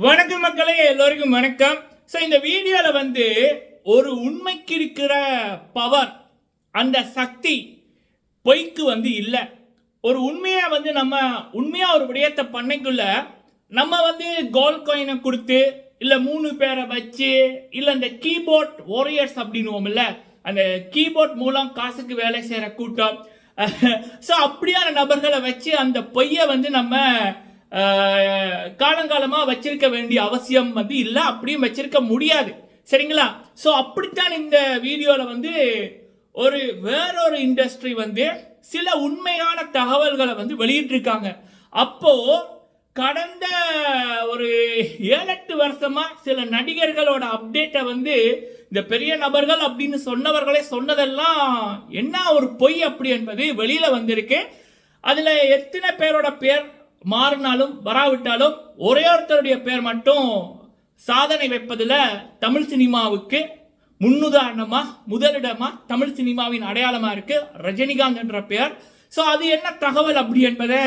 வணக்கம் மக்களே எல்லோருக்கும் வணக்கம். ஸோ இந்த வீடியோவில் வந்து ஒரு உண்மைக்கு இருக்கிற பவர் அந்த சக்தி பொய்க்கு வந்து இல்லை. ஒரு உண்மையாக வந்து நம்ம உண்மையாக ஒரு விடயத்தை பண்ணைக்குள்ள நம்ம வந்து கோல்ட் காயினை கொடுத்து இல்லை மூணு பேரை வச்சு இல்லை இந்த கீபோர்ட் வாரியர்ஸ் அப்படின்னுவோம்ல அந்த கீபோர்ட் மூலம் காசுக்கு வேலை செய்கிற கூட்டம். ஸோ அப்படியான நபர்களை வச்சு அந்த பொய்யை வந்து நம்ம காலங்காலமாக வச்சிருக்க வேண்டிய அவசியம் வந்து இல்லை அப்படியும் வச்சிருக்க முடியாது. சரிங்களா? ஸோ அப்படித்தான் இந்த வீடியோவில் வந்து ஒரு வேறொரு இண்டஸ்ட்ரி வந்து சில உண்மையான தகவல்களை வந்து வெளியிட்டிருக்காங்க. அப்போ கடந்த ஒரு ஏழு எட்டு வருஷமா சில நடிகர்களோட அப்டேட்டை வந்து இந்த பெரிய நபர்கள் அப்படின்னு சொன்னவர்களே சொன்னதெல்லாம் என்ன ஒரு பொய் அப்படி என்பது வெளியில வந்திருக்கு. அதுல எத்தனை பேரோட பேர் மாறினாலும் வராவிட்டாலும் ஒரே ஒருத்தருடைய பேர் மட்டும் சாதனை வைப்பதில் தமிழ் சினிமாவுக்கு முன்னுதாரணமாக முதலிடமாக தமிழ் சினிமாவின் அடையாளமாக இருக்குது ரஜினிகாந்த் என்ற பெயர். ஸோ அது என்ன தகவல் அப்படி என்பதை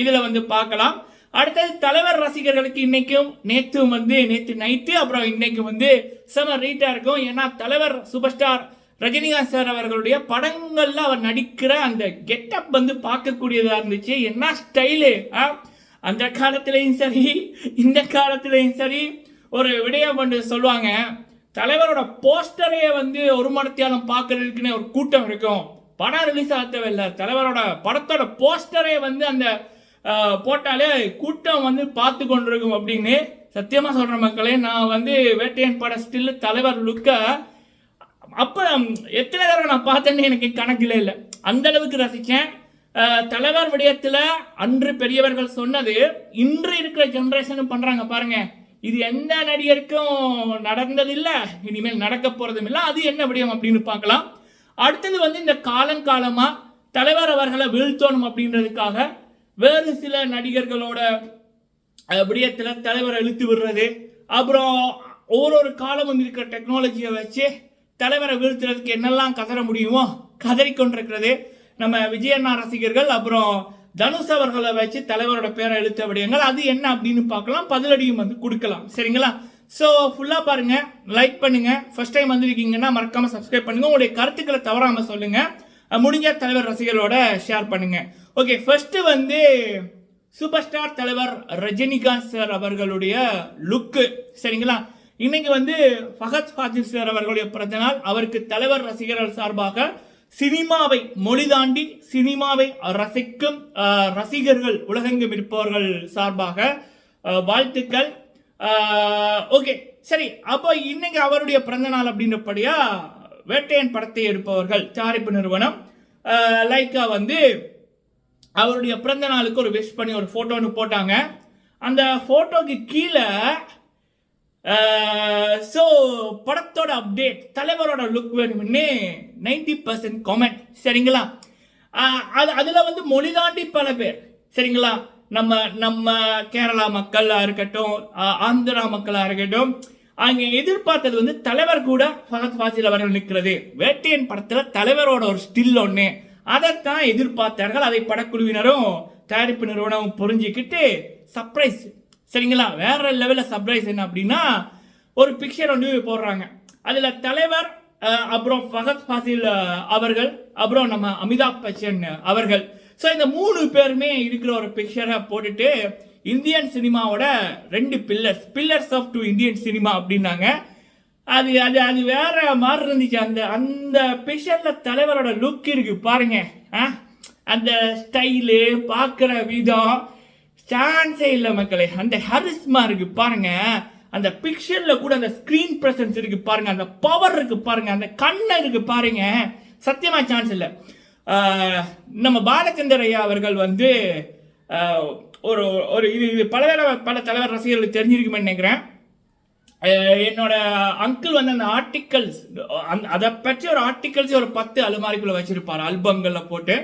இதில் வந்து பார்க்கலாம். அடுத்தது தலைவர் ரசிகர்களுக்கு இன்னைக்கும் நேற்றும் வந்து நேற்று நைட்டு அப்புறம் இன்னைக்கு வந்து செம ரீட்டாக இருக்கும். ஏன்னா தலைவர் சூப்பர் ஸ்டார் ரஜினிகாந்த் சார் அவர்களுடைய படங்களில் அவர் நடிக்கிற அந்த கெட்டப் வந்து பார்க்கக்கூடியதாக இருந்துச்சு. என்ன ஸ்டைலு அந்த காலத்திலையும் சரி இந்த காலத்திலையும் சரி. ஒரு விடயம் வந்து சொல்லுவாங்க. தலைவரோட போஸ்டரையே வந்து ஒரு மடத்தியாலும் பார்க்கறதுக்குன்னு ஒரு கூட்டம் இருக்கும். படம் ரிலீஸ் ஆக தேவையில்ல. தலைவரோட படத்தோட போஸ்டரே வந்து அந்த போட்டாலே கூட்டம் வந்து பார்த்து கொண்டிருக்கும் அப்படின்னு சத்தியமாக சொல்கிற மக்களே. நான் வந்து வேட்டையன் பட ஸ்டில் தலைவர் லுக்கை அப்போ எத்தனை தடவை நான் பார்த்தேன்னு எனக்கு கணக்கில் இல்லை. அந்த அளவுக்கு ரசிச்சேன். தலைவர் விடயத்தில் அன்று பெரியவர்கள் சொன்னது இன்று இருக்கிற ஜென்ரேஷனும் பண்ணுறாங்க பாருங்க. இது எந்த நடிகருக்கும் நடந்ததில்லை இனிமேல் நடக்க போகிறதும் இல்லை அது என்ன விடயம் அப்படின்னு பார்க்கலாம். அடுத்தது வந்து இந்த காலங்காலமாக தலைவர் அவர்களை வீழ்த்தணும் அப்படின்றதுக்காக வேறு சில நடிகர்களோட விடயத்தில் தலைவரை இழுத்து விடுறது அப்புறம் ஒரு ஒரு காலமும் இருக்கிற டெக்னாலஜியை வச்சு தலைவரை வீழ்த்துறதுக்கு என்னெல்லாம் கதற முடியுமோ கதறிக்கொண்டிருக்கிறது நம்ம விஜயண்ணா ரசிகர்கள். அப்புறம் தனுஷ் அவர்களை வச்சு தலைவரோட பேரை எழுத்த விடயங்கள் அது என்ன அப்படின்னு பார்க்கலாம். பதிலடியும் வந்து கொடுக்கலாம். சரிங்களா? ஸோ ஃபுல்லாக பாருங்க. லைக் பண்ணுங்க. ஃபர்ஸ்ட் டைம் வந்திருக்கீங்கன்னா மறக்காம சப்ஸ்கிரைப் பண்ணுங்க. உங்களுடைய கருத்துக்களை தவறாம சொல்லுங்க. முடிஞ்ச தலைவர் ரசிகர்களோட ஷேர் பண்ணுங்க. ஓகே ஃபர்ஸ்ட் வந்து சூப்பர் ஸ்டார் தலைவர் ரஜினிகாந்த் சார் அவர்களுடைய லுக்கு சரிங்களா? இன்னைக்கு வந்து ஃபகத் ஃபாஜில் சார் அவர்களுடைய பிறந்தநாள் அவருக்கு தலைவர் ரசிகர்கள் சார்பாக சினிமாவை மொழி தாண்டி சினிமாவை ரசிக்கும் ரசிகர்கள் உலகெங்கும் இருப்பவர்கள் சார்பாக வாழ்த்துக்கள். ஓகே சரி அப்போ இன்னைக்கு அவருடைய பிறந்தநாள் அப்படின்றபடியா வேட்டையன் படத்தை எடுப்பவர்கள் தயாரிப்பு நிறுவனம் லைக்கா வந்து அவருடைய பிறந்த நாளுக்கு ஒரு விஷ் பண்ணி ஒரு ஃபோட்டோ ஒன்று போட்டாங்க. அந்த ஃபோட்டோக்கு கீழே ஸோ படத்தோட அப்டேட் தலைவரோட லுக் வேணும்னு நைன்டி பர்சன்ட் காமெண்ட் சரிங்களா? அது அதில் வந்து மொழி தாண்டி பல பேர். சரிங்களா? நம்ம நம்ம கேரளா மக்களாக இருக்கட்டும் ஆந்திரா மக்களாக இருக்கட்டும் அங்கே எதிர்பார்த்தது வந்து தலைவர் கூட ஃபகத் ஃபாசில் அவர்கள் நிற்கிறது வேட்டையன் படத்தில் தலைவரோட ஒரு ஸ்டில் ஒன்று அதைத்தான் எதிர்பார்த்தார்கள். அதை படக்குழுவினரும் தயாரிப்பு நிறுவனம் புரிஞ்சுக்கிட்டு சர்ப்ரைஸ் சரிங்களா? வேற லெவலில் சர்ப்ரைஸ் என்ன அப்படின்னா ஒரு பிக்சர் வந்து போடுறாங்க. அதில் தலைவர் அப்புறம் ஃபகத் ஃபாசில் அவர்கள் அப்புறம் நம்ம அமிதாப் பச்சன் அவர்கள். ஸோ இந்த மூணு பேருமே இருக்கிற ஒரு பிக்சரை போட்டுட்டு இந்தியன் சினிமாவோட ரெண்டு pillars pillars of to Indian cinema அப்படின்னாங்க. அது அது அது வேற மாதிரி இருந்துச்சு. அந்த அந்த பிக்சரில் தலைவரோட லுக் இருக்கு பாருங்க. ஆ? அந்த ஸ்டைலு பார்க்குற விதம் சான்ஸே இல்லை மக்களே. அந்த ஹரிஸ்மா இருக்கு பாருங்க. அந்த பிக்சர்ல கூட அந்த ஸ்கிரீன் பிரசன்ஸ் இருக்கு பாருங்க. அந்த பவர் இருக்கு பாருங்க. அந்த கண்ணை இருக்கு பாருங்க. சத்தியமா சான்ஸ் இல்லை. நம்ம பாலச்சந்தர் ஐயா அவர்கள் வந்து ஒரு ஒரு இது இது பல பல தலைவர் ரசிகர்களுக்கு தெரிஞ்சிருக்குமே நினைக்கிறேன். என்னோட அங்கிள் வந்து அந்த ஆர்டிக்கல்ஸ் அதை பற்றி ஒரு ஆர்டிக்கல்ஸ் ஒரு பத்து அலுமாரிக்குள்ள வச்சிருப்பார். ஆல்பங்கள்ல போட்டு.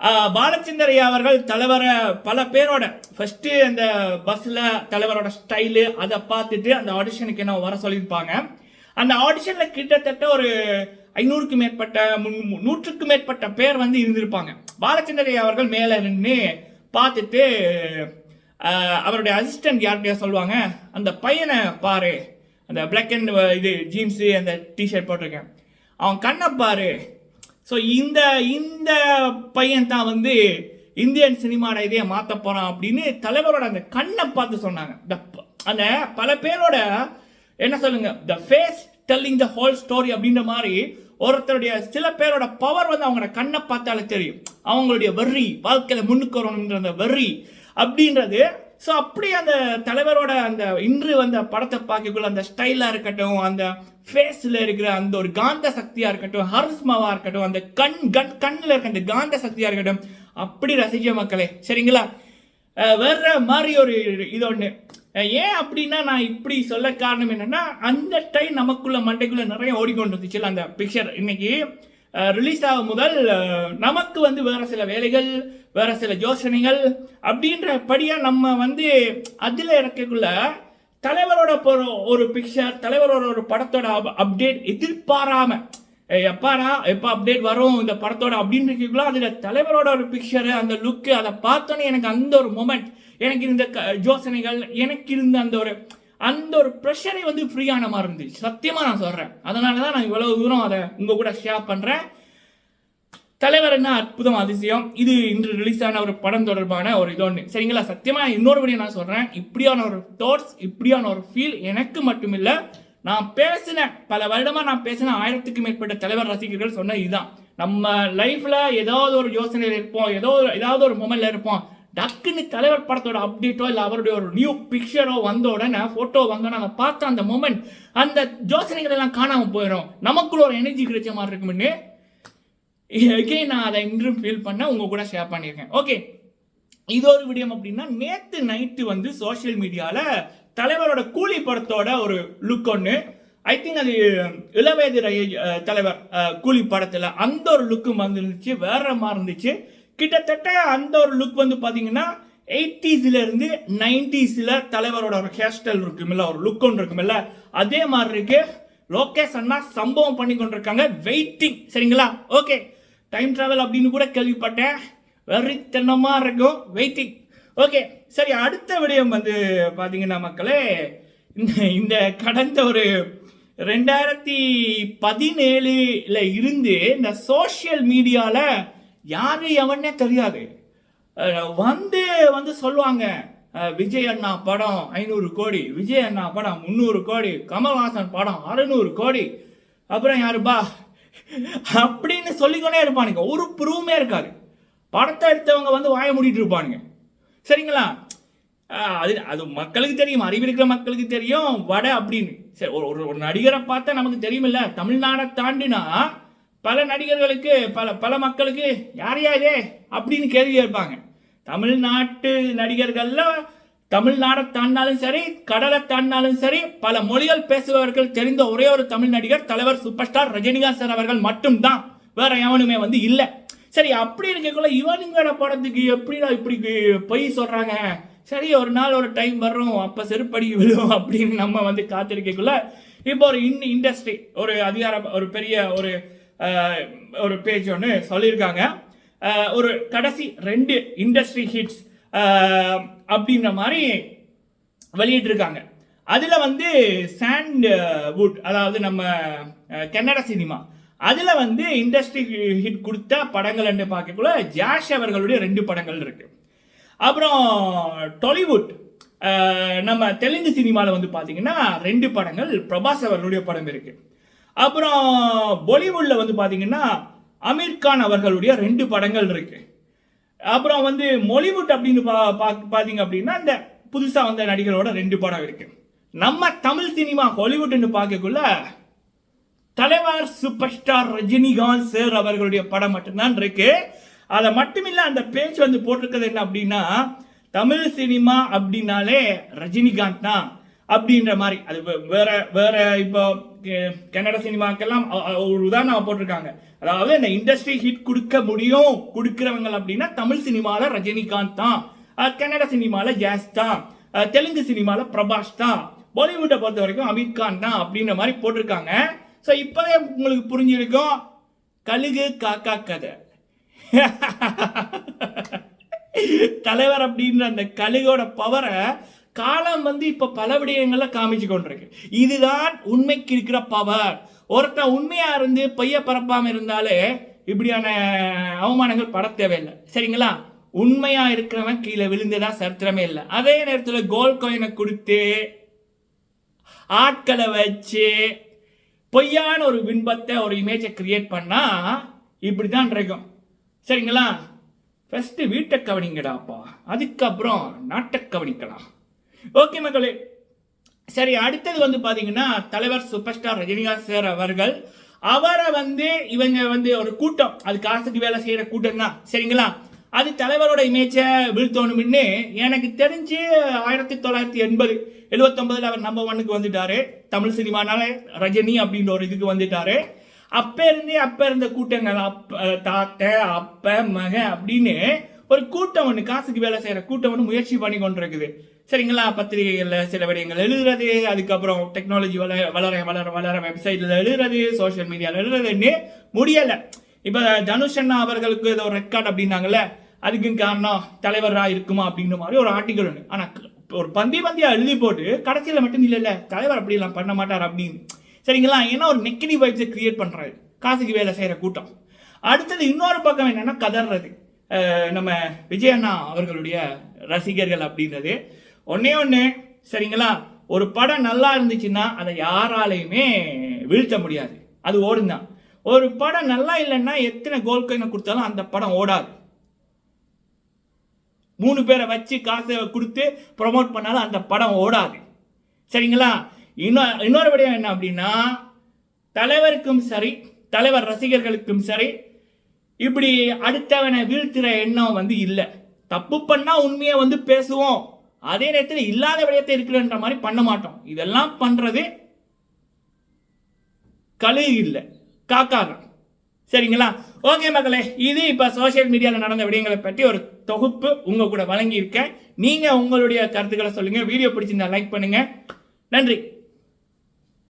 பாலச்சந்தரையா பாலச்சந்தர் அவர்கள் தலைவரை பல பேரோட ஃபர்ஸ்ட் அந்த பஸ்ல தலைவரோட ஸ்டைலு அதை பார்த்துட்டு அந்த ஆடிஷனுக்கு என்ன வர சொல்லியிருப்பாங்க. அந்த ஆடிஷன்ல கிட்டத்தட்ட ஒரு ஐநூறுக்கு மேற்பட்ட முன்- நூற்றுக்கு மேற்பட்ட பேர் வந்து இருந்திருப்பாங்க. பாலச்சந்தரையா அவர்கள் மேல நின்று பார்த்துட்டு அவருடைய அசிஸ்டன்ட் யார்கிட்டயா சொல்லுவாங்க அந்த பையனை பாரு அந்த பிளாக் அண்ட் இது ஜீன்ஸு அந்த டிஷர்ட் போட்டிருக்கேன். அவன் கண்ணை பாரு ஸோ இந்த இந்த பையன் தான் வந்து இந்தியன் சினிமாவோட இதையே மாற்ற போகிறான் அப்படின்னு தலைவரோட அந்த கண்ணை பார்த்து சொன்னாங்க. ப- அந்த பல பேரோட என்ன சொல்லுங்க? The face telling the whole story அப்படின்ற மாதிரி ஒருத்தருடைய சில பேரோட பவர் வந்து அவங்களோட கண்ணை பார்த்தாலே தெரியும். அவங்களுடைய வெறி வாழ்க்கையில் முன்னுக்கு வரணுன்ற அந்த வெறி அப்படின்றது ஸோ அப்படி அந்த தலைவரோட அந்த இன்று வந்த படத்தை பார்க்கக்குள்ள அந்த ஸ்டைலாக இருக்கட்டும் அந்த ஃபேஸில் இருக்கிற அந்த ஒரு காந்த சக்தியாக இருக்கட்டும் ஹர்ஸ்மாவாக இருக்கட்டும் அந்த கண் கண் கண்ணில் இருக்க அந்த காந்த சக்தியாக இருக்கட்டும் அப்படி ரசிக்க மக்களே. சரிங்களா? வேற மாதிரி ஒரு இது ஒன்று ஏன் அப்படின்னா நான் இப்படி சொல்ல காரணம் என்னென்னா அந்த டைம் நமக்குள்ள மண்டைக்குள்ளே நிறைய ஓடிக்கொண்டு இருந்துச்சு அந்த பிக்சர் இன்னைக்கு ரிலீஸ் ஆகும் முதல் நமக்கு வந்து வேறு சில வேலைகள் வேறு சில யோசனைகள் அப்படின்ற படியாக நம்ம வந்து அதில் இருக்கக்குள்ள தலைவரோட ஒரு ஒரு பிக்சர் தலைவரோட ஒரு படத்தோட அப்டேட் எதிர்பாராம ஏய், எப்பாடா எப்போ அப்டேட் வரும் இந்த படத்தோட? அப்படின்னு இருக்கீங்களோ அதில் தலைவரோட ஒரு பிக்சரு அந்த லுக்கு அதை பார்த்தோன்னே எனக்கு அந்த ஒரு மொமெண்ட் எனக்கு இருந்த க- யோசனைகள் எனக்கு இருந்த அந்த ஒரு அந்த ஒரு ப்ரெஷரே வந்து ஃப்ரீயான மாதிரி இருந்துச்சு. சத்தியமாக நான் சொல்கிறேன் அதனால தான் நான் இவ்வளோ தூரம் அதை உங்கள் கூட ஷேர் பண்ணுறேன் தலைவர் என்ன அற்புதம் அதிசயம். இது இன்று ரிலீஸ் ஆன ஒரு படம் தொடர்பான ஒரு இது ஒன்று சரிங்களா? சத்தியமாக இன்னொரு படி நான் சொல்கிறேன் இப்படியான ஒரு தாட்ஸ் இப்படியான ஒரு ஃபீல் எனக்கு மட்டும் இல்லை நான் பேசின பல வருடமாக நான் பேசின ஆயிரத்துக்கு மேற்பட்ட தலைவர் ரசிகர்கள் சொன்ன இதுதான். நம்ம லைஃப்பில் ஏதாவது ஒரு யோசனையில் இருப்போம். ஏதோ ஒரு ஏதாவது ஒரு மொமெண்டில் இருப்போம். டக்குன்னு தலைவர் படத்தோட அப்டேட்டோ இல்லை அவருடைய ஒரு நியூ பிக்சரோ வந்த உடனே ஃபோட்டோ வாங்க அதை பார்த்த அந்த மொமெண்ட் அந்த யோசனைகள் எல்லாம் காணாமல் போயிடும் நமக்குள்ள ஒரு எனர்ஜி கிடைச்ச மாதிரி இருக்கும்னு எகெயின் நான் அதை இன்றும் ஃபீல் பண்ண உங்கள் கூட ஷேர் பண்ணியிருக்கேன். ஓகே இது ஒரு விடயம் அப்படின்னா நேற்று நைட்டு வந்து சோஷியல் மீடியாவில் தலைவரோட கூலி படத்தோட ஒரு லுக் ஒன்று ஐ திங்க் அது இளவயது தலைவர் கூலி படத்தில் அந்த ஒரு லுக்கும் வந்துருந்துச்சு. வேற மாதிரி இருந்துச்சு. கிட்டத்தட்ட அந்த ஒரு லுக் வந்து பார்த்தீங்கன்னா எயிட்டிஸ்ல இருந்து நைன்டிஸ்ல தலைவரோட ஒரு ஹேர் ஸ்டைல் இருக்குமில்ல ஒரு லுக் ஒன்று இருக்குமில்ல அதே மாதிரி இருக்கு. லோகேஷ் அண்ணா சம்பவம் பண்ணி கொண்டிருக்காங்க. வெயிட்டிங் சரிங்களா? ஓகே டைம் டிராவல் அப்படின்னு கூட கேள்விப்பட்டேன். வெறித்தனமா இருக்கும். வெயிட்டிங் ஓகே சரி அடுத்த விடயம் வந்து பார்த்தீங்கன்னா மக்களே இந்த கடந்த ஒரு ரெண்டாயிரத்தி பதினேழுல இருந்து இந்த சோஷியல் மீடியாவில் யாரு எவனே தெரியாது. வந்து வந்து சொல்லுவாங்க விஜய் அண்ணா படம் ஐநூறு கோடி விஜய் அண்ணா படம் முந்நூறு கோடி கமல்ஹாசன் படம் அறுநூறு கோடி. அப்புறம் யாருப்பா? அப்படின்னு சொல்லிக்கொண்டே இருப்பானுங்க. ஒரு ப்ரூவுமே இருக்காது. படத்தை எடுத்தவங்க வந்து வாய மூடிட்டு இருப்பானுங்க. சரிங்களா? அது அது மக்களுக்கு தெரியும். அறிவு இருக்கிற மக்களுக்கு தெரியும். வடை அப்படின்னு. சரி ஒரு ஒரு- ஒரு நடிகரை பார்த்தா நமக்கு தெரியுமில்ல. தமிழ்நாடை தாண்டினா பல நடிகர்களுக்கு பல பல மக்களுக்கு யார் யாரே அப்படின்னு கேள்வி கேட்பாங்க. தமிழ்நாட்டு நடிகர்களில் தமிழ்நாடை தாண்டினாலும் சரி கடலை தாண்டினாலும் சரி பல மொழிகள் பேசுபவர்கள் தெரிந்த ஒரே ஒரு தமிழ் நடிகர் தலைவர் சூப்பர் ஸ்டார் ரஜினிகாந்த் சார் அவர்கள் மட்டும்தான். வேற எவனுமே வந்து இல்லை. சரி அப்படி இருக்கக்குள்ள இவனுங்களோட படத்துக்கு எப்படிடா இப்படி பொய் சொல்கிறாங்க சரி ஒரு நாள் ஒரு டைம் வர்றோம் அப்போ செருப்படி விழும் அப்படின்னு நம்ம வந்து காத்திருக்கக்குள்ள இப்போ ஒரு இன் இண்டஸ்ட்ரி ஒரு அதிகார ஒரு பெரிய ஒரு ஒரு பேஜ் ஒன்று சொல்லியிருக்காங்க. ஒரு கடைசி ரெண்டு இண்டஸ்ட்ரி ஹிட்ஸ் அப்படின்ற மாதிரி வெளியிட்டிருக்காங்க. அதில் வந்து சாண்ட் வுட் அதாவது நம்ம கன்னட சினிமா அதில் வந்து இண்டஸ்ட்ரி ஹிட் கொடுத்த படங்கள் என்று பார்க்கக்குள்ள ஜாஷ் அவர்களுடைய ரெண்டு படங்கள் இருக்கு. அப்புறம் டாலிவுட் நம்ம தெலுங்கு சினிமாவில் வந்து பார்த்தீங்கன்னா ரெண்டு படங்கள் பிரபாஸ் அவர்களுடைய படம் இருக்குது அப்புறம் பாலிவுட்டில் வந்து பார்த்தீங்கன்னா அமீர் கான் அவர்களுடைய ரெண்டு படங்கள் இருக்கு. அப்புறம் வந்து மொலிவுட் அப்படின்னு பா பா- பார்த்தீங்க அப்படின்னா இந்த புதுசாக வந்த நடிகரோட ரெண்டு படம் இருக்கு. நம்ம தமிழ் சினிமா ஹாலிவுட்னு பார்க்கக்குள்ள தலைவர் சூப்பர் ஸ்டார் ரஜினிகாந்த் சார் அவர்களுடைய படம் மட்டும்தான் இருக்கு. அதை மட்டுமில்ல அந்த பேஜ் வந்து போட்டிருக்கிறது என்ன அப்படின்னா தமிழ் சினிமா அப்படின்னாலே ரஜினிகாந்த் தான். அப்படின்ற மாதிரி. அது வேற வேற இப்போ கன்னட சினிமாக்கெல்லாம் ஒரு உதாரணம் போட்டிருக்காங்க. அதாவது இந்த இண்டஸ்ட்ரி ஹிட் கொடுக்க முடியும் கொடுக்குறவங்க அப்படின்னா தமிழ் சினிமாவில் ரஜினிகாந்த் தான் கன்னட சினிமால ஜாஸ் தான் தெலுங்கு சினிமாவில் பிரபாஷ் தான் பாலிவுட்டை பொறுத்த வரைக்கும் அமீர் கான் தான் அப்படின்ற மாதிரி போட்டிருக்காங்க. ஸோ இப்போதே உங்களுக்கு புரிஞ்சிருக்கும். கழுகு காக்கா கதை. தலைவர் அப்படின்ற அந்த கழுகோட பவரை காலம் வந்து இப்போ பல விடயங்களில் காமிச்சு கொண்டிருக்கு. இதுதான் உண்மைக்கு இருக்கிற பவர் ஒருத்தன் உண்மையாக இருந்து பொய்ய பரப்பாமல் இருந்தாலே இப்படியான அவமானங்கள் பட தேவையில்லை. சரிங்களா? உண்மையாக இருக்கிறவன் கீழே விழுந்ததா சரித்திரமே இல்லை. அதே நேரத்தில் கோல் கோயினை கொடுத்து ஆட்களை வச்சு பொய்யான ஒரு பின்பத்தை ஒரு இமேஜை கிரியேட் பண்ணால் இப்படி தான் இருக்கும். சரிங்களா? ஃபஸ்ட்டு வீட்டை கவனிங்கடாப்பா. அதுக்கப்புறம் நாட்டை கவனிக்கலாம். ஓகே மக்களே. சரி அடுத்தது வந்து பார்த்தீங்கன்னா தலைவர் சூப்பர் ஸ்டார் ரஜினிகாந்த் சார் அவர்கள். அவரை வந்து இவங்க வந்து ஒரு கூட்டம். அது காசுக்கு வேலை செய்கிற கூட்டம் தான் சரிங்களா? அது தலைவரோட இமேஜை வீழ்த்தணும்னு எனக்கு தெரிஞ்சு ஆயிரத்தி தொள்ளாயிரத்தி எண்பது எழுபத்தொன்பதுல அவர் நம்பர் ஒன்னுக்கு வந்துட்டாரு. தமிழ் சினிமானால ரஜினி அப்படின்ற ஒரு இதுக்கு வந்துட்டாரு. அப்போ இருந்தே அப்போ இருந்த கூட்டங்கள் அப்ப தாத்த அப்ப மக அப்படின்னு ஒரு கூட்டம் ஒன்று காசுக்கு வேலை செய்கிற கூட்டம் ஒன்று முயற்சி பண்ணி கொண்டிருக்குது. சரிங்களா? பத்திரிகைகளில் சில விடயங்கள் எழுதுறது அதுக்கப்புறம் டெக்னாலஜி வளர வளர வளர வளர வெப்சைட்டில் எழுதுறது சோஷியல் மீடியாவில் எழுதுறதுன்னு முடியலை. இப்போ தனுஷ் அண்ணா அவர்களுக்கு ஏதோ ஒரு ரெக்கார்ட் அப்படின்னாங்கல்ல அதுக்கும் காரணம் தலைவராக இருக்குமா அப்படிங்கிற மாதிரி ஒரு ஆர்டிக்கல் ஒன்று ஆனால் ஒரு பந்தி பந்தியாக எழுதி போட்டு கடைசியில் மட்டும் இல்லைல்ல தலைவர் அப்படிலாம் பண்ண மாட்டார் அப்படின்னு. சரிங்களா? ஏன்னா ஒரு நெக்கினி வைப்ஸை கிரியேட் பண்ணுறாரு காசுக்கு வேலை செய்கிற கூட்டம். அடுத்தது இன்னொரு பக்கம் என்னன்னா கதறது நம்ம விஜய் அண்ணா அவர்களுடைய ரசிகர்கள் அப்படின்றது. ஒன்னே ஒன்று சரிங்களா? ஒரு படம் நல்லா இருந்துச்சுன்னா அதை யாராலையுமே வீழ்த்த முடியாது. அது ஓடும் தான் ஒரு படம் நல்லா இல்லைன்னா எத்தனை கோல் கைனை கொடுத்தாலும் அந்த படம் ஓடாது. மூணு பேரை வச்சு காசை கொடுத்து ப்ரொமோட் பண்ணாலும் அந்த படம் ஓடாது. சரிங்களா? இன்னொரு இன்னொரு விடயம் என்ன அப்படின்னா தலைவருக்கும் சரி தலைவர் ரசிகர்களுக்கும் சரி இப்படி அடுத்தவனை வீழ்த்துற எண்ணம் வந்து இல்லை. தப்பு பண்ணால் உண்மையை வந்து பேசுவோம். அதே நேரத்தில் இல்லாத விடயத்தை இருக்கிறன்ற மாதிரி பண்ண மாட்டோம். இதெல்லாம் பண்றது கழு இல்லை. காக்காக. சரிங்களா? ஓகே மக்களே இது இப்போ சோஷியல் மீடியாவில் நடந்த விடயங்களை பற்றி ஒரு தொகுப்பு உங்க கூட வழங்கியிருக்கேன். நீங்க உங்களுடைய கருத்துக்களை சொல்லுங்க. வீடியோ பிடிச்சிருந்தா லைக் பண்ணுங்க. நன்றி.